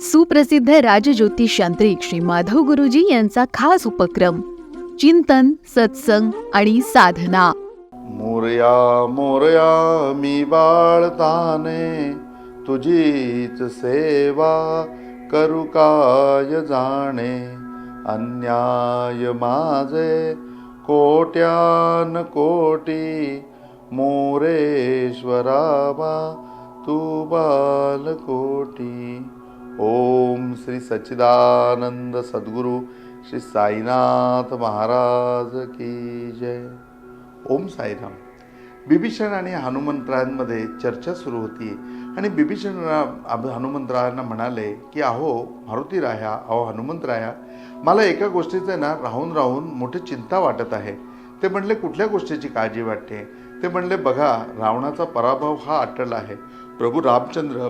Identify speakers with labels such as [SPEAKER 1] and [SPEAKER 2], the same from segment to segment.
[SPEAKER 1] सुप्रसिद्ध राजज्योतिष यांत्रिक श्री माधव गुरुजी यांचा खास उपक्रम चिंतन सत्संग आणि साधना.
[SPEAKER 2] मोरया मोरया मी बाळताने तुझीच सेवा करू काय जाणे? अन्याय माझे कोट्यान कोटी मोरेश्वराबा तू बालकोटी. ओम श्री सच्चिदानंद सद्गुरू श्री साईनाथ महाराज की जय. ओम साईराम. बिभीषण आणि हनुमंतरायांमध्ये चर्चा सुरू होती आणि बिभीषण हनुमंतरायांना म्हणाले की अहो मारुती राया अहो हनुमंतराया मला एका गोष्टीचं ना राहून राहून मोठी चिंता वाटत आहे. ते म्हटले कुठल्या गोष्टीची काळजी वाटते? ते म्हणले बघा रावणाचा पराभव हा अटल आहे. प्रभू रामचंद्र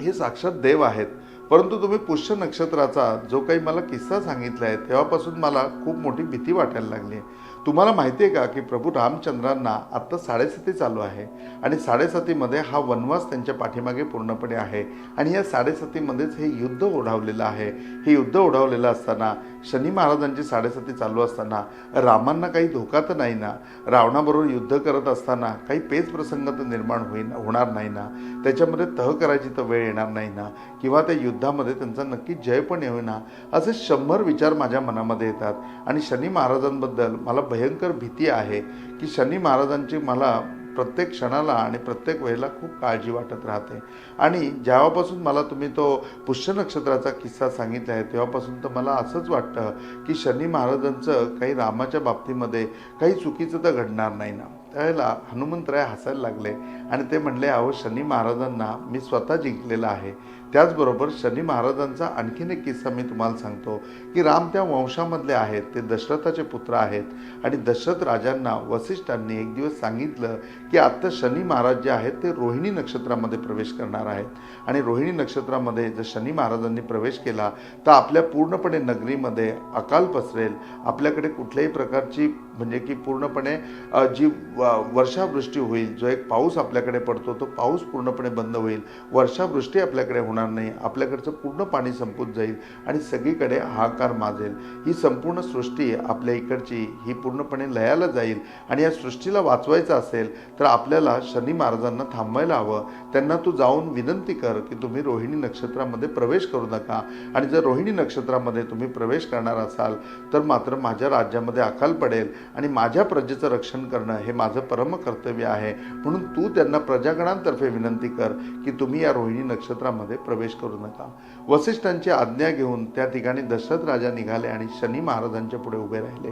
[SPEAKER 2] हे साक्षात देव आहेत. परंतु तुम्ही पुष्य नक्षत्राचा जो काही मला किस्सा सांगितला आहे तेव्हापासून मला खूप मोठी भीती वाटायला लागली आहे. तुम्हाला माहिती आहे का की प्रभू रामचंद्रांना आत्ता साडेसाती चालू आहे आणि साडेसातीमध्ये हा वनवास त्यांच्या पाठीमागे पूर्णपणे आहे आणि या साडेसातीमध्येच हे युद्ध ओढावलेलं आहे. हे युद्ध ओढावलेलं असताना शनी महाराजांची साडेसाती चालू असताना रामांना काही धोका तर नाही ना रावणाबरोबर युद्ध करत असताना काही पेच प्रसंग तर निर्माण होईन होणार नाही ना त्याच्यामध्ये तह करायची तर वेळ येणार नाही ना किंवा त्या युद्धामध्ये त्यांचा नक्की जय पण येईना? असे शंभर विचार माझ्या मनामध्ये येतात. आणि शनी महाराजांबद्दल मला भयंकर भीती आहे की शनी महाराजांची मला प्रत्येक क्षणाला आणि प्रत्येक वेळेला खूप काळजी वाटत राहते. आणि जेव्हापासून मला तुम्ही तो पुष्य नक्षत्राचा किस्सा सांगितला आहे तेव्हापासून तर मला असंच वाटतं की शनी महाराजांचं काही रामाच्या बाबतीमध्ये काही चुकीचं तर घडणार नाही ना. त्यावेळेला हनुमंतराय हसायला लागले आणि ते म्हणले अहो शनी महाराजांना मी स्वतः जिंकलेला आहे. त्याचबरोबर शनी महाराजांचा आणखीन एक किस्सा मी तुम्हाला सांगतो की राम त्या वंशामधले आहेत. ते दशरथाचे पुत्र आहेत आणि दशरथ राजांना वसिष्ठांनी एक दिवस सांगितलं की आत्ता शनी महाराज जे आहेत ते रोहिणी नक्षत्रामध्ये प्रवेश करणार आहेत. आणि रोहिणी नक्षत्रामध्ये जर शनी महाराजांनी प्रवेश केला तर आपल्या पूर्णपणे नगरीमध्ये अकाल पसरेल. आपल्याकडे कुठल्याही प्रकारची म्हणजे की पूर्णपणे जी वर्षावृष्टी होईल. जो एक पाऊस आपल्याकडे पडतो तो पाऊस पूर्णपणे बंद होईल. वर्षावृष्टी आपल्याकडे होणार नाही. आपल्याकडचं पूर्ण पाणी संपून जाईल आणि सगळीकडे हाहाकार माजेल. ही संपूर्ण सृष्टी आपल्या इकडची ही पूर्णपणे लयाला जाईल. आणि या सृष्टीला वाचवायचं असेल तर आपल्याला शनी महाराजांना थांबवायला हवं. त्यांना तू जाऊन विनंती कर की तुम्ही रोहिणी नक्षत्रामध्ये प्रवेश करू नका. आणि जर रोहिणी नक्षत्रामध्ये तुम्ही प्रवेश करणार असाल तर मात्र माझ्या राज्यामध्ये अकाल पडेल. आणि माझ्या प्रजेचं रक्षण करणं हे माझं माझं परम कर्तव्य आहे. म्हणून तू त्यांना प्रजागणांतर्फे विनंती कर की तुम्ही या रोहिणी नक्षत्रामध्ये प्रवेश करू नका. वसिष्ठांची आज्ञा घेऊन त्या ठिकाणी दशरथ राजा निघाले आणि शनी महाराजांच्या पुढे उभे राहिले.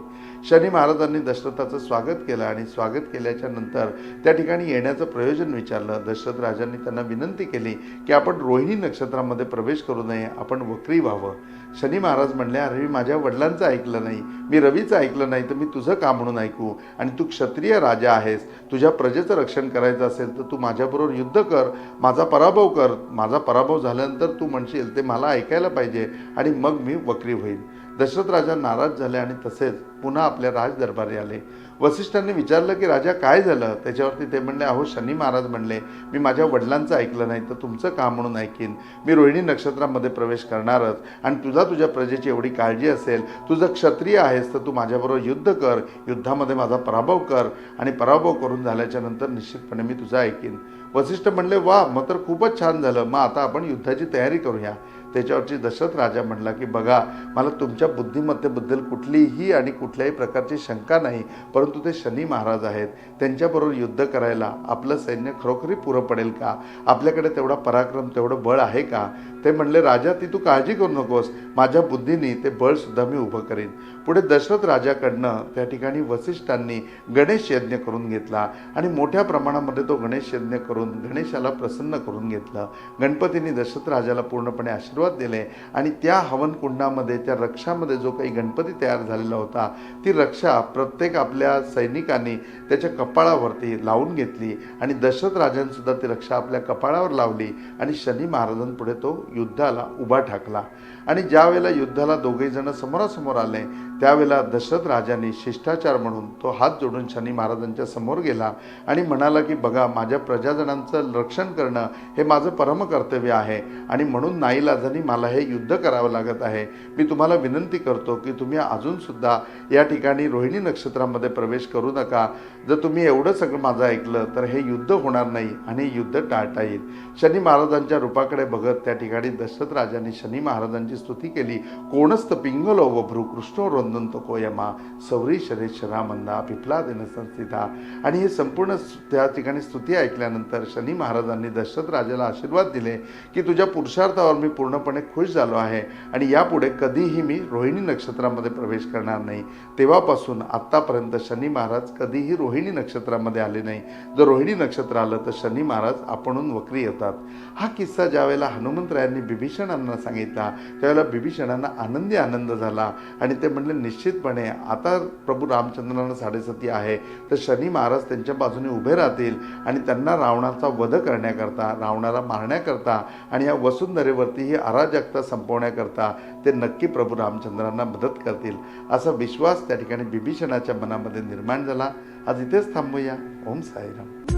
[SPEAKER 2] शनी महाराजांनी दशरथाचं स्वागत केलं आणि स्वागत केल्याच्यानंतर त्या ठिकाणी येण्याचं प्रयोजन विचारलं. दशरथ राजांनी त्यांना विनंती केली की आपण रोहिणी नक्षत्रामध्ये प्रवेश करू नये आपण वक्री व्हावं. शनी महाराज म्हणले अरे मी माझ्या वडिलांचं ऐकलं नाही. मी रवीचं ऐकलं नाही तर मी तुझं का म्हणून ऐकू? आणि तू क्षत्रिय राजा आहेस. तुझ्या प्रजेचं रक्षण करायचं असेल तर तू माझ्याबरोबर युद्ध कर. माझा पराभव कर. माझा पराभव झाल्यानंतर तू म्हणशील ते मला ऐकायला पाहिजे आणि मग मी वक्री होईल दशरथ राजा नाराज झाले आणि तसेच पुन्हा आपल्या राजदरबारी आले. वसिष्ठांनी विचारलं की राजा काय झालं? त्याच्यावरती ते म्हणले अहो शनी महाराज म्हणले मी माझ्या वडिलांचं ऐकलं नाही तर तुमचं काम म्हणून ऐकीन? मी रोहिणी नक्षत्रामध्ये प्रवेश करणारच आणि तुझा तुझ्या प्रजेची एवढी काळजी असेल तुझं क्षत्रिय आहेस तर तू माझ्याबरोबर युद्ध कर युद्धामध्ये माझा पराभव कर आणि पराभव करून झाल्याच्यानंतर निश्चितपणे मी तुझं ऐकीन. वसिष्ठ म्हणले वा मग तर खूपच छान झालं मग आता आपण युद्धाची तयारी करूया. त्याच्यावरची दशरथ राजा म्हणला की बघा मला तुमच्या बुद्धिमत्तेबद्दल कुठलीही आणि कुठल्याही प्रकारची शंका नाही परंतु ते शनी महाराज आहेत. त्यांच्याबरोबर युद्ध करायला आपलं सैन्य खरोखरी पुरं पडेल का? आपल्याकडे तेवढा पराक्रम तेवढं बळ आहे का? ते म्हणले राजा ती तू काळजी करू नकोस. माझ्या बुद्धीने ते बळसुद्धा मी उभं करीन. पुढे दशरथ राजाकडनं त्या ठिकाणी वसिष्ठांनी गणेश यज्ञ करून घेतला आणि मोठ्या प्रमाणामध्ये तो गणेश यज्ञ करून गणेशाला प्रसन्न करून घेतलं. गणपतींनी दशरथ राजाला पूर्णपणे आशीर्वाद दिले. आणि त्या हवन कुंडामध्ये त्या रक्षामध्ये जो काही गणपती तयार झालेला होता ती रक्षा प्रत्येक आपल्या सैनिकांनी त्याच्या कपाळावरती लावून घेतली. आणि दशरथ राजांसुद्धा ती रक्षा आपल्या कपाळावर लावली आणि शनी महाराजांपुढे तो युद्धाला उभा ठाकला. आणि ज्या वेळेला युद्धाला दोघेजणं समोरासमोर आले त्यावेळेला दशरथ राजांनी शिष्टाचार म्हणून तो हात जोडून शनी महाराजांच्या समोर गेला आणि म्हणाला की बघा माझ्या प्रजाजनांचं रक्षण करणं हे माझं परम कर्तव्य आहे आणि म्हणून नाईलाजानी मला हे युद्ध करावं लागत आहे. मी तुम्हाला विनंती करतो की तुम्ही अजूनसुद्धा या ठिकाणी रोहिणी नक्षत्रामध्ये प्रवेश करू नका. जर तुम्ही एवढं सगळं माझं ऐकलं तर हे युद्ध होणार नाही आणि युद्ध टाळता येईल. शनी महाराजांच्या रूपाकडे बघत त्या ठिकाणी दशरथ राजांनी शनी महाराजांची स्तुती केली. कोणस्त पिंगलो व भ्रुकृष्ण कृष्णो रोंदंत कोयमा सौरी शरेश्वरा मंदा पिपला दिन संस्थिता आणि हे संपूर्ण त्या ठिकाणी स्तुती ऐकल्यानंतर शनी महाराजांनी दशरथ राजाला आशीर्वाद दिले की तुझ्या पुरुषार्थावर मी पूर्णपणे खुश झालो आहे आणि यापुढे कधीही मी रोहिणी नक्षत्रामध्ये प्रवेश करणार नाही. तेव्हापासून आत्तापर्यंत शनी महाराज कधीही रोहिणी नक्षत्रामध्ये आले नाही. जर रोहिणी नक्षत्र आलं तर शनी महाराज आपणून वक्री येतात. हा किस्सा ज्यावेळेला हनुमंतरायांनी बिभीषणांना सांगितला त्यावेळेला बिभीषणांना आनंदी आनंद झाला आणि ते म्हणले निश्चितपणे. आता प्रभू रामचंद्रांना साडेसती आहे. तर शनी महाराज त्यांच्या बाजूने उभे राहतील आणि त्यांना रावणाचा वध करण्याकरता रावणाला मारण्याकरता आणि या वसुंधरेवरती ही अराजकता संपवण्याकरता ते नक्की प्रभू रामचंद्रांना मदत करतील. असा विश्वास त्या ठिकाणी बिभीषणाच्या मनामध्ये निर्माण झाला. आज इथेच थांबूया. ओम साईराम.